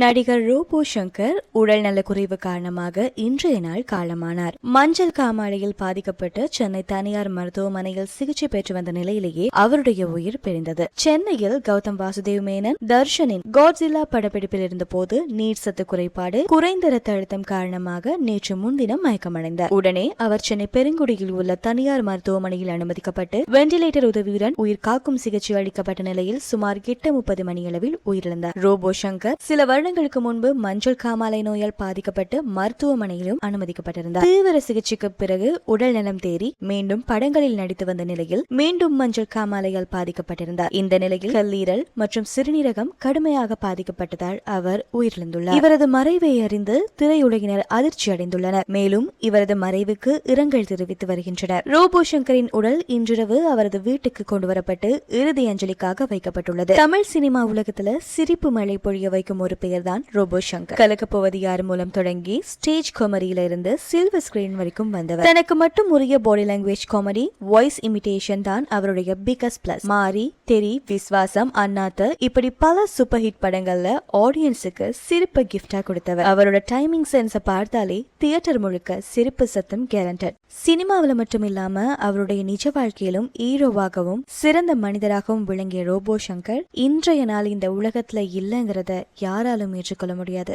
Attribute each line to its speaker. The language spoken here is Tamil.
Speaker 1: நடிகர் ரோபோ சங்கர் உடல் நலக்குறைவு காரணமாக இன்றைய நாள் காலமானார். மஞ்சள் காமாலையில் பாதிக்கப்பட்டு சென்னை தனியார் மருத்துவமனையில் சிகிச்சை பெற்று வந்த நிலையிலேயே அவருடைய உயிர் பிரிந்தது. சென்னையில் கௌதம் வாசுதேவ் மேனன் தர்ஷனின் காட்ஸில்லா படப்பிடிப்பில் இருந்தபோது நீர் சத்து குறைபாடு குறைந்த ரத்த அழுத்தம் காரணமாக நேற்று முன்தினம் மயக்கமடைந்தார். உடனே அவர் சென்னை பெருங்குடியில் உள்ள தனியார் மருத்துவமனையில் அனுமதிக்கப்பட்டு வெண்டிலேட்டர் உதவியுடன் உயிர் காக்கும் சிகிச்சை அளிக்கப்பட்ட நிலையில் சுமார் எட்டு முப்பது மணியளவில் உயிரிழந்தார். ரோபோ சங்கர் சில வருடங்களுக்கு முன்பு மஞ்சள் காமாலை நோயால் பாதிக்கப்பட்டு மருத்துவமனையிலும் அனுமதிக்கப்பட்டிருந்தார். தீவிர சிகிச்சைக்கு பிறகு உடல் நலம் தேறி மீண்டும் படங்களில் நடித்து வந்த நிலையில் மீண்டும் மஞ்சள் காமாலையால் பாதிக்கப்பட்டிருந்தார். இந்த நிலையில் கல்லீரல் மற்றும் சிறுநீரகம் கடுமையாக பாதிக்கப்பட்டதால் அவர் உயிரிழந்துள்ளார். இவரது மறைவை அறிந்து திரையுலகினர் அதிர்ச்சி அடைந்துள்ளனர். மேலும் இவரது மறைவுக்கு இரங்கல் தெரிவித்து வருகின்றனர். ரோபோ சங்கரின் உடல் இன்றிரவு அவரது வீட்டுக்கு கொண்டு வரப்பட்டு இறுதி அஞ்சலிக்காக வைக்கப்பட்டுள்ளது. தமிழ் சினிமா உலகத்துல சிரிப்பு மழை பொழிய வைக்கும் ஒரு பெயர் பெயர்தான் ரோபோ சங்கர் கலக்கப் போவது யார் மூலம் தொடங்கி ஸ்டேஜ் காமெடியில இருந்து சில்வர் ஸ்கிரீன் வரைக்கும் வந்தவர். தனக்கு மட்டும் உரிய body language comedy voice imitation தான் அவருடைய பிகஸ்ட் பிளஸ் மாரி தெரி விஸ்வாசம் அண்ணாத்த இப்படி பல சூப்பர் ஹிட் படங்கள்ல ஆடியன்ஸுக்கு சிரிப்பு கிஃப்டா கொடுத்தவர். அவரோட டைமிங் சென்ஸை பார்த்தாலே தியேட்டர் முழுக்க சிரிப்பு சத்தம் கேரண்டட் சினிமாவில் மட்டும் இல்லாம அவருடைய நிஜ வாழ்க்கையிலும் ஹீரோவாகவும் சிறந்த மனிதராகவும் விளங்கிய ரோபோ சங்கர் இன்றைய நாள் இந்த உலகத்துல இல்லைங்கிறத யாரா யாராலும் ஏற்றுக்கொள்ள முடியாது.